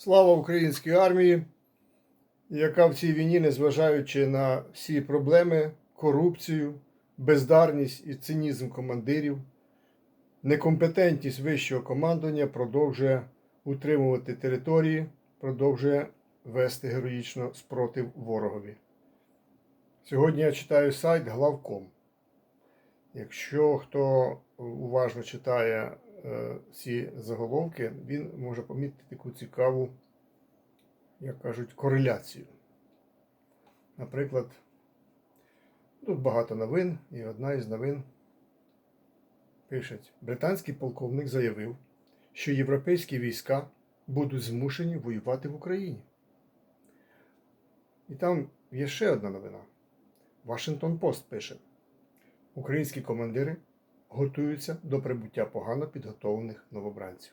Слава українській армії, яка в цій війні, незважаючи на всі проблеми, корупцію, бездарність і цинізм командирів, некомпетентність вищого командування продовжує утримувати території, продовжує вести героїчно спротив ворогові. Сьогодні я читаю сайт главком. Якщо хто уважно читає ці заголовки, він може помітити таку цікаву, як кажуть, кореляцію. Наприклад, тут багато новин, і одна із новин пише: британський полковник заявив, що європейські війська будуть змушені воювати в Україні. І там є ще одна новина. Вашингтон Пост пише. Українські командири готуються до прибуття погано підготовлених новобранців.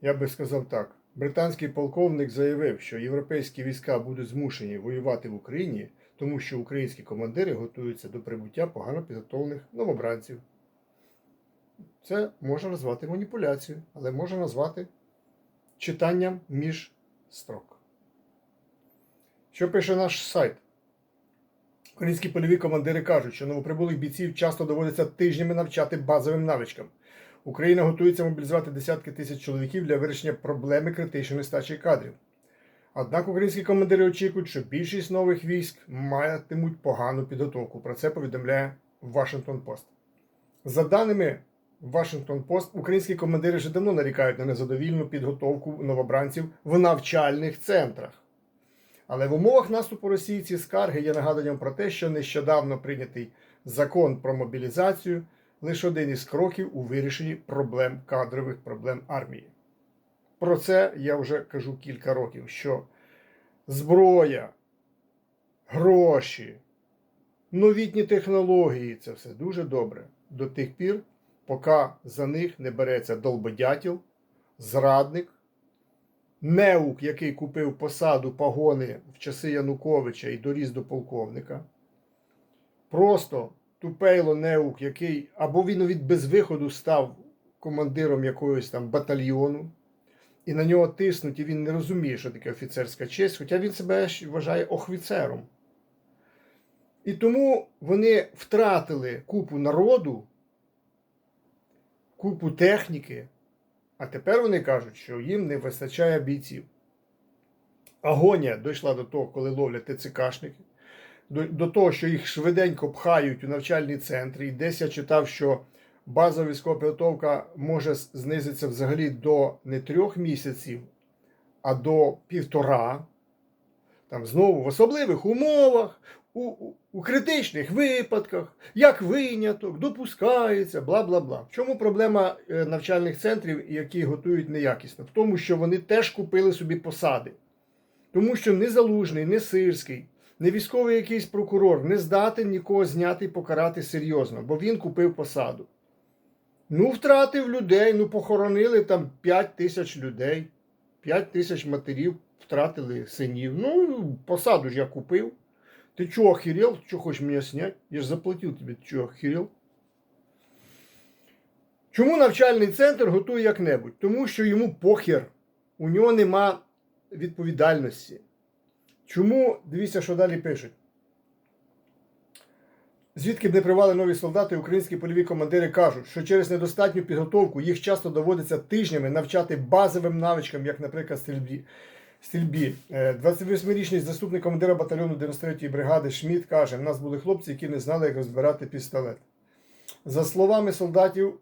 Я би сказав так: британський полковник заявив, що європейські війська будуть змушені воювати в Україні, тому що українські командири готуються до прибуття погано підготовлених новобранців. Це можна назвати маніпуляцією, але можна назвати читанням між строк. Що пише наш сайт? Українські польові командири кажуть, що новоприбулих бійців часто доводиться тижнями навчати базовим навичкам. Україна готується мобілізувати десятки тисяч чоловіків для вирішення проблеми критичної нестачі кадрів. Однак українські командири очікують, що більшість нових військ матимуть погану підготовку. Про це повідомляє Вашингтон Пост. За даними Вашингтон Пост, українські командири вже давно нарікають на незадовільну підготовку новобранців в навчальних центрах. Але в умовах наступу Росії ці скарги є нагадуванням про те, що нещодавно прийнятий закон про мобілізацію лише один із кроків у вирішенні проблем кадрових проблем армії. Про це я вже кажу кілька років: що зброя, гроші, новітні технології це все дуже добре до тих пір, поки за них не береться долбодятел, зрадник неук, який купив посаду погони в часи Януковича і доріс до полковника. Просто тупейло неук, який або він від безвиходу став командиром якогось там батальйону, і на нього тиснуть, і він не розуміє, що таке офіцерська честь, хоча він себе вважає охвіцером. І тому вони втратили купу народу, купу техніки. А тепер вони кажуть, що їм не вистачає бійців. Агонія дійшла до того, коли ловлять ТЦКшники, до, до того, що їх швиденько пхають у навчальні центри. І десь я читав, що базова військова підготовка може знизитися взагалі до не трьох місяців, а до півтора. Там знову в особливих умовах, у, у, критичних випадках, як виняток, допускається, бла бла бла. В чому проблема е, навчальних центрів, які готують неякісно? В тому, що вони теж купили собі посади. Тому що не залужний, не сирський, не військовий якийсь прокурор не здатен нікого зняти і покарати серйозно, бо він купив посаду. Ну, втратив людей, ну похоронили там 5 тисяч людей, 5 тисяч матерів втратили синів. Ну, посаду ж я купив. Ты что, охерел? Что хочешь меня снять? Я же заплатил тебе, ты что, охерел? Чому навчальний центр готує як-небудь? Тому що йому похер, у нього нема відповідальності. Чому, дивіться, що далі пишуть. Звідки б не привали нові солдати, українські польові командири кажуть, що через недостатню підготовку їх часто доводиться тижнями навчати базовим навичкам, як, наприклад, стрільбі стрільбі. 28-річний заступник командира батальйону 93-ї бригади Шміт каже: в нас були хлопці, які не знали, як розбирати пістолет. За словами солдатів,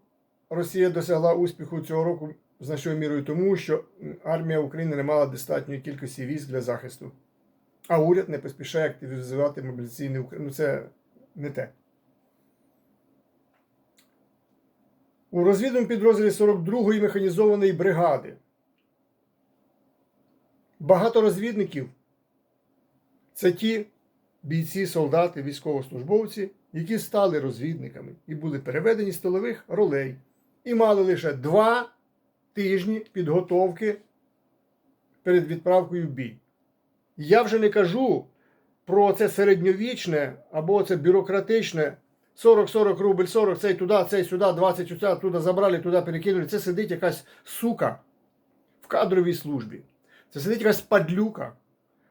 Росія досягла успіху цього року значною мірою тому, що армія України не мала достатньої кількості військ для захисту. А уряд не поспішає активізувати мобілізаційний Україну. Ну, це не те. У розвідному підрозділі 42-ї механізованої бригади Багато розвідників це ті бійці, солдати, військовослужбовці, які стали розвідниками і були переведені з тилових ролей і мали лише два тижні підготовки перед відправкою в бій. Я вже не кажу про це середньовічне або це бюрократичне 40-40 рубль, 40, цей туди, цей сюди, 20 сюди, туди забрали, туди перекинули. Це сидить якась сука в кадровій службі. Це сидить якась падлюка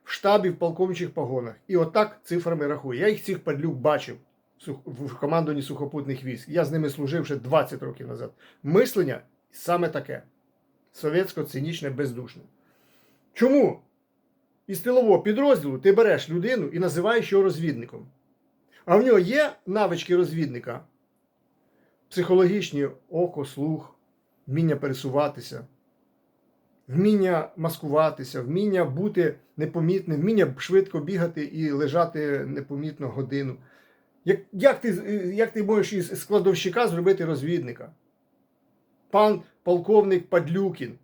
в штабі в полковничих погонах. І отак цифрами рахує. Я їх цих падлюк бачив в командуванні сухопутних військ. Я з ними служив ще 20 років назад. Мислення саме таке: совєтсько-цинічне, бездушне. Чому? Із тилового підрозділу ти береш людину і називаєш його розвідником. А в нього є навички розвідника, психологічні око, слух, вміння пересуватися, вміння маскуватися, вміння бути непомітним, вміння швидко бігати і лежати непомітно годину. Як, як, ти, як ти можеш із складовщика зробити розвідника? Пан полковник Падлюкін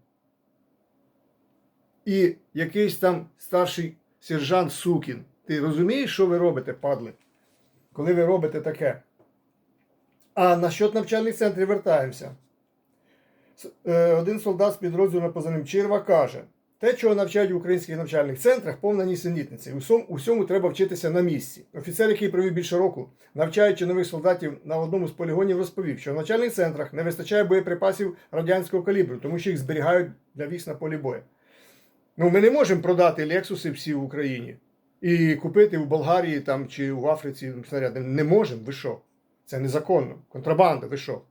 і якийсь там старший сержант Сукін. Ти розумієш, що ви робите, падли? Коли ви робите таке? А насчет навчальних центрів вертаємося. Е, Один солдат з підрозділу на позивним Чирва каже: те, чого навчають в українських навчальних центрах, повна нісенітниця. Усьому, усьому треба вчитися на місці. Офіцер, який провів більше року, навчаючи нових солдатів на одному з полігонів, розповів, що в навчальних центрах не вистачає боєприпасів радянського калібру, тому що їх зберігають для військ на полі бою. Ну, ми не можемо продати Лексуси всі в Україні і купити в Болгарії там, чи в Африці снаряди. Не можемо, ви що? Це незаконно. Контрабанда, ви що?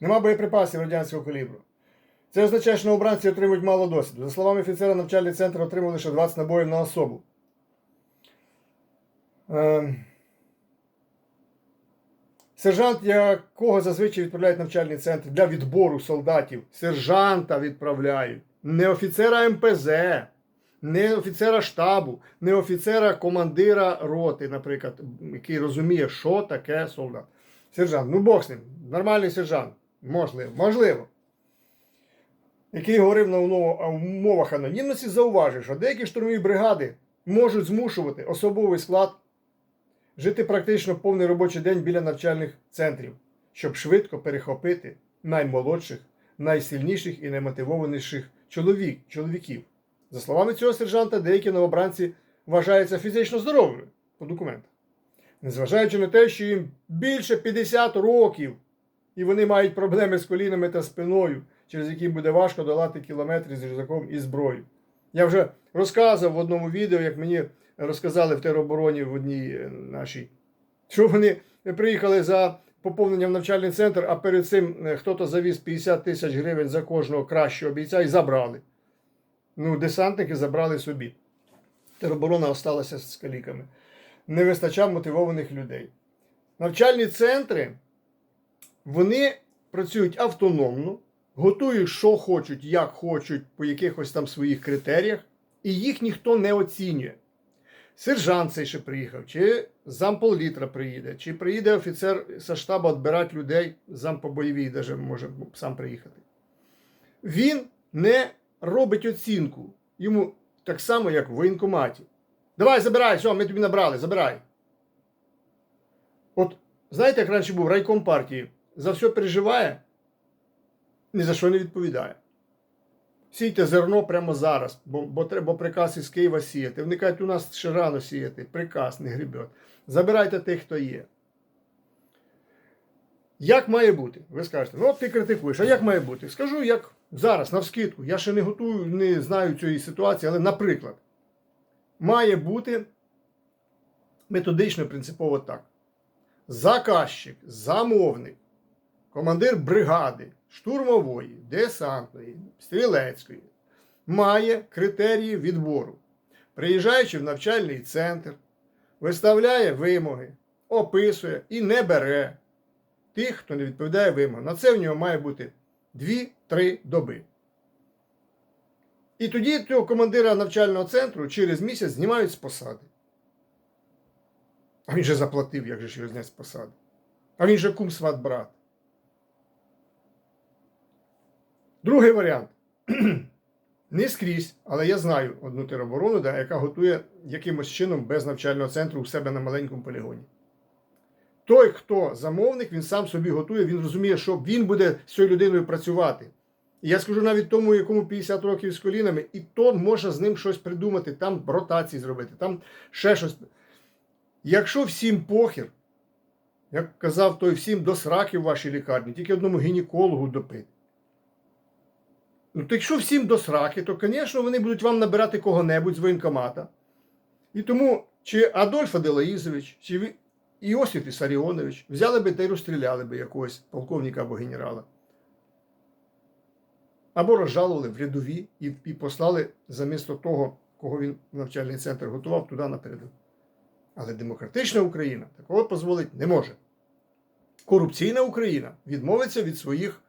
Нема боєприпасів радянського калібру. Це означає, що новобранці отримують мало досвіду. За словами офіцера, навчальний центр отримав лише 20 набоїв на особу. Ем. Сержант, якого зазвичай відправляють навчальний центр для відбору солдатів, сержанта відправляють, не офіцера МПЗ, не офіцера штабу, не офіцера командира роти, наприклад, який розуміє, що таке солдат. Сержант, ну Бог з ним, нормальний сержант, можливо, можливо. Який говорив на умовах анонімності, зауважив, що деякі штурмові бригади можуть змушувати особовий склад жити практично повний робочий день біля навчальних центрів, щоб швидко перехопити наймолодших, найсильніших і наймотивованіших чоловік, чоловіків. За словами цього сержанта, деякі новобранці вважаються фізично здоровими по документах, незважаючи на те, що їм більше 50 років, і вони мають проблеми з колінами та спиною, через які буде важко долати кілометри з рюкзаком і зброєю. Я вже розказував в одному відео, як мені розказали в теробороні в одній е, нашій, що вони приїхали за поповненням в навчальний центр, а перед цим е, хтось завіз 50 тисяч гривень за кожного кращого бійця і забрали. Ну, десантники забрали собі. Тероборона осталася з каліками. Не вистачав мотивованих людей. Навчальні центри вони працюють автономно, готують, що хочуть, як хочуть, по якихось там своїх критеріях, і їх ніхто не оцінює. Сержант цей ще приїхав, чи зампол літра приїде, чи приїде офіцер зі штабу відбирати людей, зам по бойовій даже може сам приїхати. Він не робить оцінку. Йому так само, як в воєнкоматі. Давай, забирай, все, ми тобі набрали, забирай. От знаєте, як раніше був райком партії, за все переживає, ні за що не відповідає. Сійте зерно прямо зараз, бо, бо треба приказ із Києва сіяти. Вони кажуть, у нас ще рано сіяти, приказ не гребет. Забирайте тих, хто є. Як має бути? Ви скажете, ну от ти критикуєш, а як має бути? Скажу, як зараз, навскидку. Я ще не готую, не знаю цієї ситуації, але, наприклад, має бути методично принципово так. Заказчик, замовник, командир бригади, штурмової, десантної, стрілецької має критерії відбору. Приїжджаючи в навчальний центр, виставляє вимоги, описує і не бере тих, хто не відповідає вимогам. На це в нього має бути 2-3 доби. І тоді цього командира навчального центру через місяць знімають з посади. А він же заплатив, як же його зняти з посади. А він же кум сват брат. Другий варіант. Не скрізь, але я знаю одну тероборону, да, яка готує якимось чином без навчального центру у себе на маленькому полігоні. Той, хто замовник, він сам собі готує, він розуміє, що він буде з цією людиною працювати. І я скажу навіть тому, якому 50 років з колінами, і то можна з ним щось придумати, там ротації зробити, там ще щось. Якщо всім похір, як казав той всім до сраки в вашій лікарні, тільки одному гінекологу допити. Ну, то якщо всім до сраки, то, звісно, вони будуть вам набирати кого-небудь з воєнкомата. І тому, чи Адольф Аделаїзович, чи Іосиф Ісаріонович взяли би та й розстріляли би якогось полковника або генерала. Або розжалували в рядові і, і послали замісто того, кого він навчальний центр готував, туди наперед. Але демократична Україна такого дозволити не може. Корупційна Україна відмовиться від своїх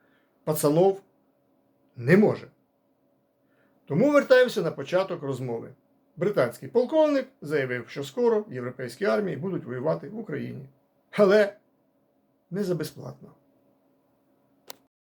пацанов не може. Тому вертаємося на початок розмови. Британський полковник заявив, що скоро європейські армії будуть воювати в Україні. Але не за безплатно.